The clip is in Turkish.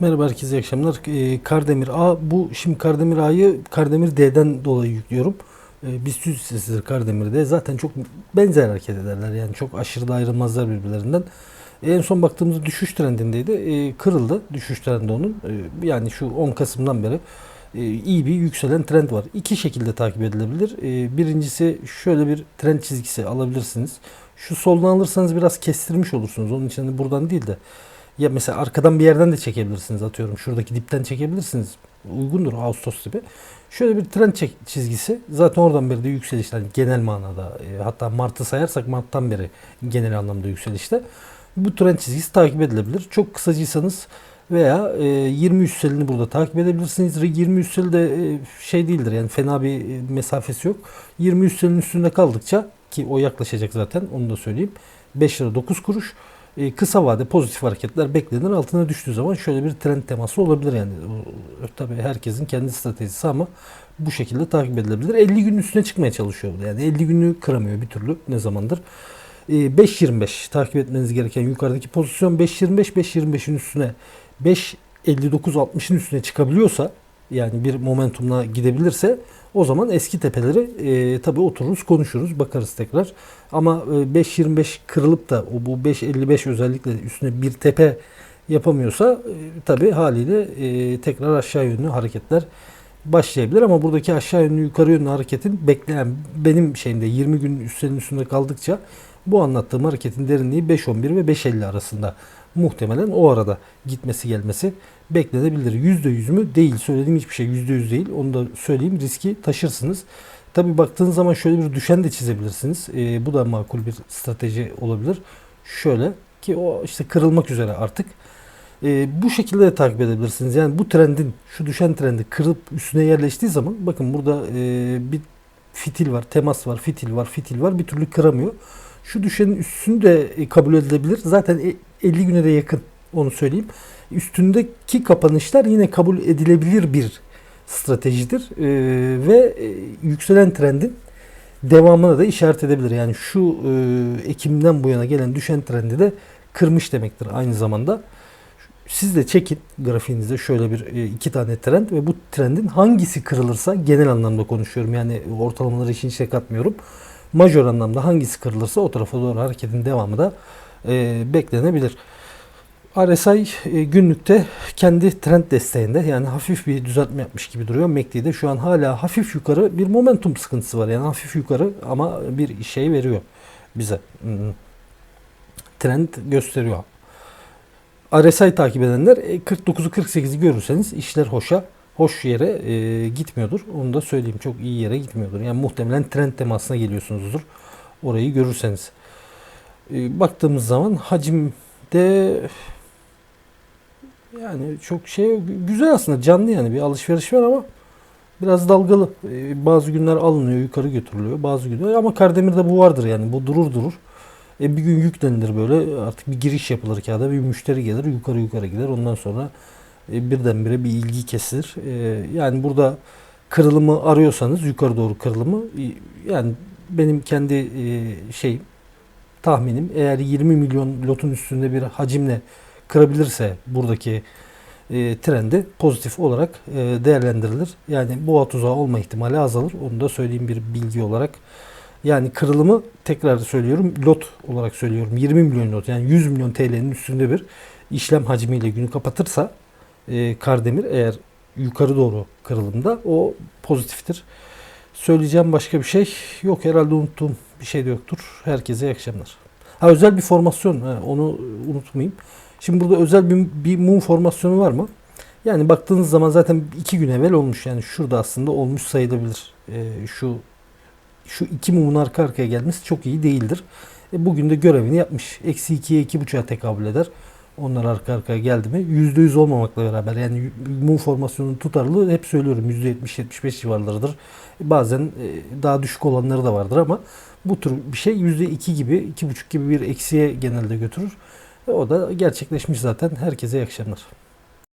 Merhaba herkese iyi akşamlar. Ee, Kardemir A bu şimdi Kardemir A'yı Kardemir D'den dolayı yüklüyorum. Ee, bir süs hissesidir Kardemir D. Zaten çok benzer hareket ederler. Yani çok aşırı da ayrılmazlar birbirlerinden. En son baktığımızda düşüş trendindeydi. Ee, kırıldı düşüş trendi onun. Ee, yani şu 10 Kasım'dan beri e, iyi bir yükselen trend var. İki şekilde takip edilebilir. Ee, birincisi şöyle bir trend çizgisi alabilirsiniz. Şu soldan alırsanız biraz kestirmiş olursunuz. Onun için hani buradan değil de ya mesela arkadan bir yerden de çekebilirsiniz atıyorum. Şuradaki dipten çekebilirsiniz. Uygundur Ağustos gibi. Şöyle bir trend çizgisi. Zaten oradan beri de yükselişler genel manada e, hatta Mart'ı sayarsak Mart'tan beri genel anlamda yükselişte. Bu trend çizgisi takip edilebilir. Çok kısacıysanız veya e, 20 üstelini burada takip edebilirsiniz. 20 üsteli de e, şey değildir yani fena bir e, mesafesi yok. 20 üstelin üstünde kaldıkça ki o yaklaşacak zaten onu da söyleyeyim. 5 lira 9 kuruş. E, kısa vade pozitif hareketler beklenir. Altına düştüğü zaman şöyle bir trend teması olabilir yani. Tabii herkesin kendi stratejisi ama bu şekilde takip edilebilir. 50 gün üstüne çıkmaya çalışıyor. bu. Yani 50 günü kıramıyor bir türlü ne zamandır. E, 5.25 takip etmeniz gereken yukarıdaki pozisyon 5.25 5.25'in üstüne 5.59-60'ın üstüne çıkabiliyorsa yani bir momentumla gidebilirse o zaman eski tepeleri e, tabii otururuz konuşuruz bakarız tekrar. Ama e, 5.25 kırılıp da o bu 5.55 özellikle üstüne bir tepe yapamıyorsa e, tabii haliyle e, tekrar aşağı yönlü hareketler başlayabilir ama buradaki aşağı yönlü yukarı yönlü hareketin bekleyen benim şeyimde 20 gün üstünün üstünde kaldıkça bu anlattığım hareketin derinliği 5.11 ve 5.50 arasında muhtemelen o arada gitmesi gelmesi beklenebilir. %100 mü? Değil. Söylediğim hiçbir şey %100 değil. Onu da söyleyeyim. Riski taşırsınız. Tabi baktığınız zaman şöyle bir düşen de çizebilirsiniz. Ee, bu da makul bir strateji olabilir. Şöyle ki o işte kırılmak üzere artık. Ee, bu şekilde de takip edebilirsiniz. Yani bu trendin, şu düşen trendi kırıp üstüne yerleştiği zaman bakın burada e, bir fitil var, temas var, fitil var, fitil var. Bir türlü kıramıyor. Şu düşenin üstünü de e, kabul edilebilir. Zaten e, 50 güne de yakın onu söyleyeyim. Üstündeki kapanışlar yine kabul edilebilir bir stratejidir. Ee, ve e, yükselen trendin devamına da işaret edebilir. Yani şu e, Ekim'den bu yana gelen düşen trendi de kırmış demektir aynı zamanda. Siz de çekin grafiğinizde şöyle bir e, iki tane trend ve bu trendin hangisi kırılırsa genel anlamda konuşuyorum. Yani ortalamaları işin içine katmıyorum. Majör anlamda hangisi kırılırsa o tarafa doğru hareketin devamı da e, beklenebilir. RSI e, günlükte kendi trend desteğinde yani hafif bir düzeltme yapmış gibi duruyor. MACD'de şu an hala hafif yukarı bir momentum sıkıntısı var. Yani hafif yukarı ama bir şey veriyor bize. Hmm. Trend gösteriyor. RSI takip edenler 49'u 48'i görürseniz işler hoşa hoş yere e, gitmiyordur. Onu da söyleyeyim. Çok iyi yere gitmiyordur. Yani muhtemelen trend temasına geliyorsunuzdur. Orayı görürseniz. E, baktığımız zaman hacimde yani çok şey güzel aslında canlı yani bir alışveriş var ama biraz dalgalı. Ee, bazı günler alınıyor yukarı götürülüyor bazı günler ama Kardemir'de bu vardır yani bu durur durur. E bir gün yüklenilir böyle artık bir giriş yapılır kağıda bir müşteri gelir yukarı yukarı gider ondan sonra e, birdenbire bir ilgi kesilir. E, yani burada kırılımı arıyorsanız yukarı doğru kırılımı e, yani benim kendi e, şey tahminim eğer 20 milyon lotun üstünde bir hacimle kırabilirse buradaki e, trendi pozitif olarak e, değerlendirilir. Yani boğa tuzağı olma ihtimali azalır. Onu da söyleyeyim bir bilgi olarak. Yani kırılımı tekrar söylüyorum lot olarak söylüyorum 20 milyon lot yani 100 milyon TL'nin üstünde bir işlem hacmiyle günü kapatırsa e, Kardemir eğer yukarı doğru kırılımda o pozitiftir. Söyleyeceğim başka bir şey yok herhalde unuttuğum bir şey de yoktur. Herkese iyi akşamlar. Ha özel bir formasyon ha, onu unutmayayım. Şimdi burada özel bir, bir mum formasyonu var mı? Yani baktığınız zaman zaten iki gün evvel olmuş. Yani şurada aslında olmuş sayılabilir. E, şu şu iki mumun arka arkaya gelmesi çok iyi değildir. E, bugün de görevini yapmış. Eksi 2'ye 2.5'a tekabül eder. Onlar arka arkaya geldi mi %100 olmamakla beraber yani mum formasyonun tutarlılığı hep söylüyorum %70-75 civarlarıdır. Bazen e, daha düşük olanları da vardır ama bu tür bir şey %2 gibi, 2.5 gibi bir eksiye genelde götürür. E, o da gerçekleşmiş zaten. Herkese iyi akşamlar.